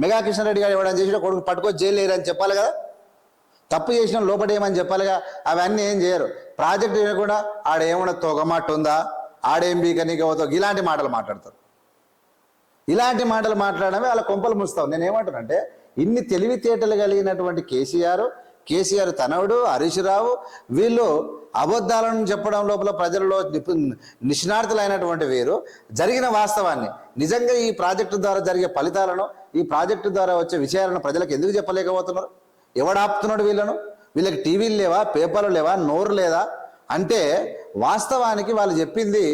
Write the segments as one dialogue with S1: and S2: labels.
S1: Mega Reddy గారు ఇవ్వడం చేసి కొడుకు పట్టుకొని జైలు లేరని చెప్పాలి కదా? తప్పు చేసిన లోపడేయమని చెప్పాలిగా అవన్నీ ఏం చేయరు. ప్రాజెక్ట్ కూడా ఆడేమన్నా తొగమాట ఉందా ఆడేం బీక నీకు ఇలాంటి మాటలు మాట్లాడతారు. ఇలాంటి మాటలు మాట్లాడమే వాళ్ళ కొంపలు ముస్తావు. నేను ఇన్ని తెలివితేటలు కలిగినటువంటి కేసీఆర్ కేసీఆర్ తనవుడు హరీష్ రావు వీళ్ళు అబద్ధాలను చెప్పడం లోపల ప్రజల్లో నిపు నిష్ణార్థులైనటువంటి వీరు. జరిగిన వాస్తవాన్ని నిజంగా ఈ ప్రాజెక్టు ద్వారా జరిగే ఫలితాలను ఈ ప్రాజెక్టు ద్వారా వచ్చే విషయాలను ప్రజలకు ఎందుకు చెప్పలేకపోతున్నారు? ఎవడు ఆపుతున్నాడు వీళ్ళను? వీళ్ళకి టీవీలు లేవా? పేపర్లు లేవా? నోరు లేదా? అంటే వాస్తవానికి వాళ్ళు చెప్పింది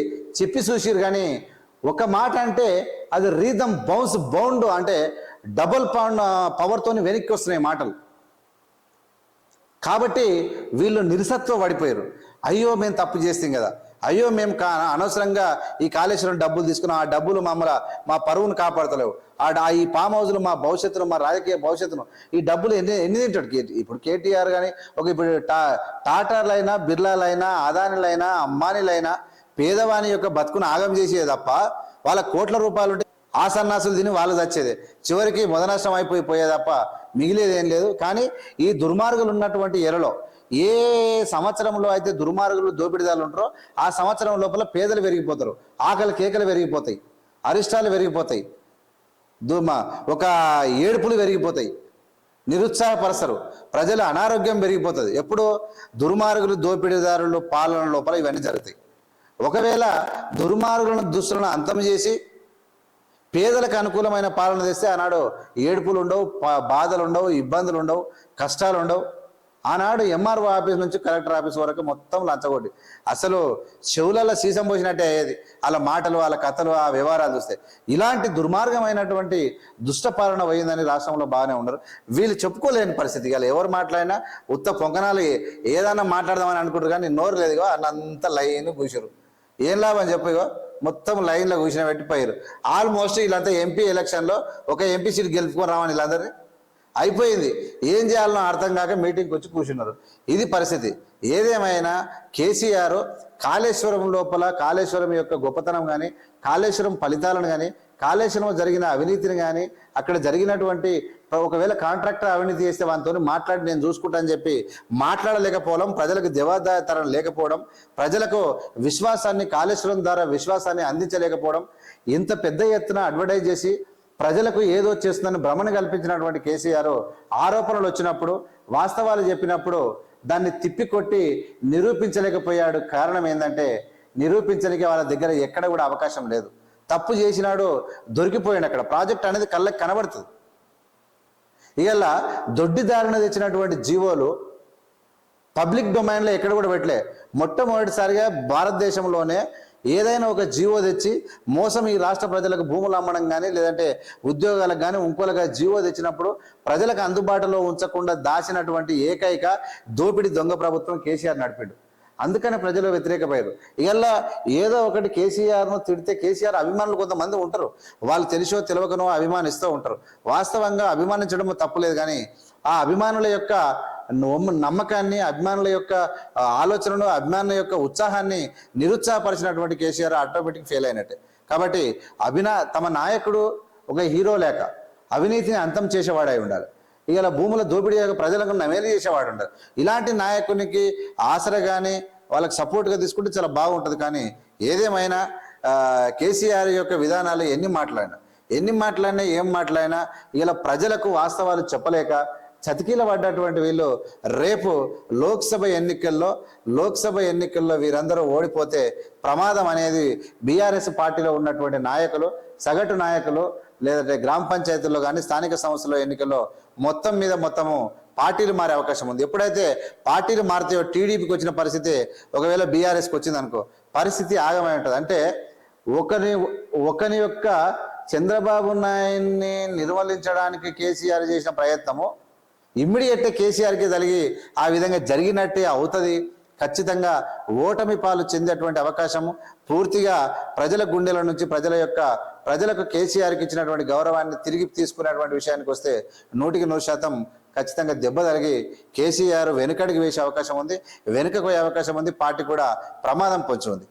S1: చెప్పి చూసిరు కానీ ఒక మాట అంటే అది రీదం బౌన్స్ బౌండ్ అంటే డబుల్ పౌండ్ పవర్తోని వెనక్కి వస్తున్నాయి మాటలు. కాబట్టి వీళ్ళు నిరసత్వ పడిపోయారు. అయ్యో మేము తప్పు చేస్తాం కదా. అయ్యో మేము కా అనవసరంగా ఈ కాళేశ్వరం డబ్బులు తీసుకుని ఆ డబ్బులు మమ్మల మా పరువును కాపాడతలేవు. ఆ ఈ ఫామ్ హౌస్లు మా భవిష్యత్తును మా రాజకీయ భవిష్యత్తును ఈ డబ్బులు ఎన్ని ఎన్ని తింటాడు? కే- ఇప్పుడు కేటీఆర్ కానీ ఒక ఇప్పుడు టా టాటాలైనా బిర్లాలైనా అదానిలైనా అంబానీలైనా పేదవాని యొక్క బతుకును ఆగం చేసేది తప్ప వాళ్ళ కోట్ల రూపాయలు ఉంటే ఆ సన్నాసులు తిని వాళ్ళు చచ్చేది. చివరికి మొదనష్టం అయిపోయి పోయే తప్ప మిగిలేదేం ఏం లేదు. కానీ ఈ దుర్మార్గులు ఉన్నటువంటి ఎరలో ఏ సంవత్సరంలో అయితే దుర్మార్గులు దోపిడిదారులు ఉంటారో ఆ సంవత్సరం లోపల పేదలు పెరిగిపోతారు. ఆకలి కేకలు పెరిగిపోతాయి. అరిష్టాలు పెరిగిపోతాయి. దుమ ఒక ఏడుపులు పెరిగిపోతాయి. నిరుత్సాహపరచరు ప్రజల అనారోగ్యం పెరిగిపోతుంది. ఎప్పుడు దుర్మార్గులు దోపిడీదారులు పాలన లోపల ఇవన్నీ జరుగుతాయి. ఒకవేళ దుర్మార్గులను దుస్తులను అంతం చేసి పేదలకు అనుకూలమైన పాలన తెస్తే ఆనాడు ఏడుపులు ఉండవు బాధలు ఉండవు ఇబ్బందులు ఉండవు కష్టాలు ఉండవు. ఆనాడు ఎంఆర్ఓ ఆఫీస్ నుంచి కలెక్టర్ ఆఫీస్ వరకు మొత్తం లంచగొట్టి. అసలు చెవులలో సీసం పోసినట్టే అయ్యేది. వాళ్ళ మాటలు వాళ్ళ కథలు ఆ వ్యవహారాలు చూస్తే. ఇలాంటి దుర్మార్గమైనటువంటి దుష్టపాలన పోయిందని రాష్ట్రంలో బాగానే ఉండరు వీళ్ళు చెప్పుకోలేని పరిస్థితి. ఇవాళ ఎవరు మాట్లాడినా ఉత్త పొంగనాలు ఏదైనా మాట్లాడదామని అనుకుంటారు కానీ నోరు లేదుగా అన్నంత లైన్ కూర్చోరు ఏం లాభం చెప్పు మొత్తం లైన్లో కూర్చుని పెట్టిపోయారు. ఆల్మోస్ట్ వీళ్ళంతా ఎంపీ ఎలక్షన్లో ఒక ఎంపీ సీట్ గెలుపుకొని రావని వీళ్ళందరినీ. అయిపోయింది. ఏం చేయాలనో అర్థం కాక మీటింగ్కి వచ్చి కూర్చున్నారు. ఇది పరిస్థితి. ఏదేమైనా కేసీఆర్ కాళేశ్వరం లోపల కాళేశ్వరం యొక్క గొప్పతనం కానీ కాళేశ్వరం ఫలితాలను కానీ కాళేశ్వరం జరిగిన అవినీతిని కానీ అక్కడ జరిగినటువంటి ఒకవేళ కాంట్రాక్టర్ అవినీతి చేస్తే వాటితో మాట్లాడి నేను చూసుకుంటా అని చెప్పి మాట్లాడలేకపోవడం ప్రజలకు జవాబాదారితనం లేకపోవడం ప్రజలకు విశ్వాసాన్ని కాళేశ్వరం ద్వారా విశ్వాసాన్ని అందించలేకపోవడం ఇంత పెద్ద ఎత్తున అడ్వర్టైజ్ చేసి ప్రజలకు ఏదో చేస్తుందని భ్రమణ కల్పించినటువంటి కేసీఆర్ ఆరోపణలు వచ్చినప్పుడు వాస్తవాలు చెప్పినప్పుడు దాన్ని తిప్పికొట్టి నిరూపించలేకపోయాడు. కారణం ఏంటంటే నిరూపించడానికి వాళ్ళ దగ్గర ఎక్కడ కూడా అవకాశం లేదు. తప్పు చేసినాడు దొరికిపోయాడు అక్కడ. ప్రాజెక్ట్ అనేది కళ్ళకి కనబడుతుంది. ఇవ్వాల దొడ్డి దారిన తెచ్చినటువంటి జీవోలు పబ్లిక్ డొమైన్లో ఎక్కడ కూడా పెట్టలే. మొట్టమొదటిసారిగా భారతదేశంలోనే ఏదైనా ఒక జీవో తెచ్చి మోసం ఈ రాష్ట్ర ప్రజలకు భూములు అమ్మడం కానీ లేదంటే ఉద్యోగాలకు కానీ ఇంకోలుగా జీవో తెచ్చినప్పుడు ప్రజలకు అందుబాటులో ఉంచకుండా దాచినటువంటి ఏకైక దోపిడి దొంగ ప్రభుత్వం కేసీఆర్ నడిపాడు. అందుకని ప్రజలు వ్యతిరేకపోయారు ఇలా ఏదో ఒకటి కేసీఆర్ను తిడితే కేసీఆర్ అభిమానులు కొంతమంది ఉంటారు. వాళ్ళు తెలిసో తెలియకనో అభిమానిస్తూ ఉంటారు. వాస్తవంగా అభిమానించడం తప్పులేదు కానీ ఆ అభిమానుల యొక్క నమ్మకాన్ని అభిమానుల యొక్క ఆలోచనను అభిమానుల యొక్క ఉత్సాహాన్ని నిరుత్సాహపరిచినటువంటి కేసీఆర్ ఆటోమేటిక్ ఫెయిల్ అయినట్టే. కాబట్టి అభినా తమ నాయకుడు ఒక హీరో లేక అవినీతిని అంతం చేసేవాడై ఉండాలి. ఇలా భూముల దోపిడీ ప్రజలకు నమేలు చేసేవాడు ఉండరు ఇలాంటి నాయకునికి ఆసరా కానీ వాళ్ళకి సపోర్ట్గా తీసుకుంటే చాలా బాగుంటుంది. కానీ ఏదేమైనా కేసీఆర్ యొక్క విధానాలు ఎన్ని మాట్లాడినా ఎన్ని మాట్లాడినా ఏం మాట్లాడినా ఇలా ప్రజలకు వాస్తవాలు చెప్పలేక చతికిల పడ్డటువంటి వీళ్ళు రేపు లోక్సభ ఎన్నికల్లో లోక్సభ ఎన్నికల్లో వీరందరూ ఓడిపోతే ప్రమాదం అనేది బీఆర్ఎస్ పార్టీలో ఉన్నటువంటి నాయకులు సగటు నాయకులు లేదంటే గ్రామ పంచాయతీల్లో కానీ స్థానిక సంస్థల ఎన్నికల్లో మొత్తం మీద మొత్తము పార్టీలు మారే అవకాశం ఉంది. ఎప్పుడైతే పార్టీలు మారితే టీడీపీకి వచ్చిన పరిస్థితి ఒకవేళ బీఆర్ఎస్కి వచ్చింది అనుకో పరిస్థితి ఆగమై ఉంటుంది. అంటే ఒకరి ఒకని యొక్క చంద్రబాబు నాయుడిని నిర్మలించడానికి కేసీఆర్ చేసిన ప్రయత్నము ఇమ్మీడియట్ కేసీఆర్కి కలిగి ఆ విధంగా జరిగినట్టే అవుతుంది. ఖచ్చితంగా ఓటమి పాలు చెందేటువంటి అవకాశము. పూర్తిగా ప్రజల గుండెల నుంచి ప్రజల యొక్క ప్రజలకు కేసీఆర్కి ఇచ్చినటువంటి గౌరవాన్ని తిరిగి తీసుకునేటువంటి విషయానికి వస్తే నూటికి నూరు శాతం ఖచ్చితంగా దెబ్బ తగిలి కేసీఆర్ వెనుకడికి వేసే అవకాశం ఉంది. వెనుకకు పోయే అవకాశం ఉంది. పార్టీ కూడా ప్రమాదం పొంచి ఉంది.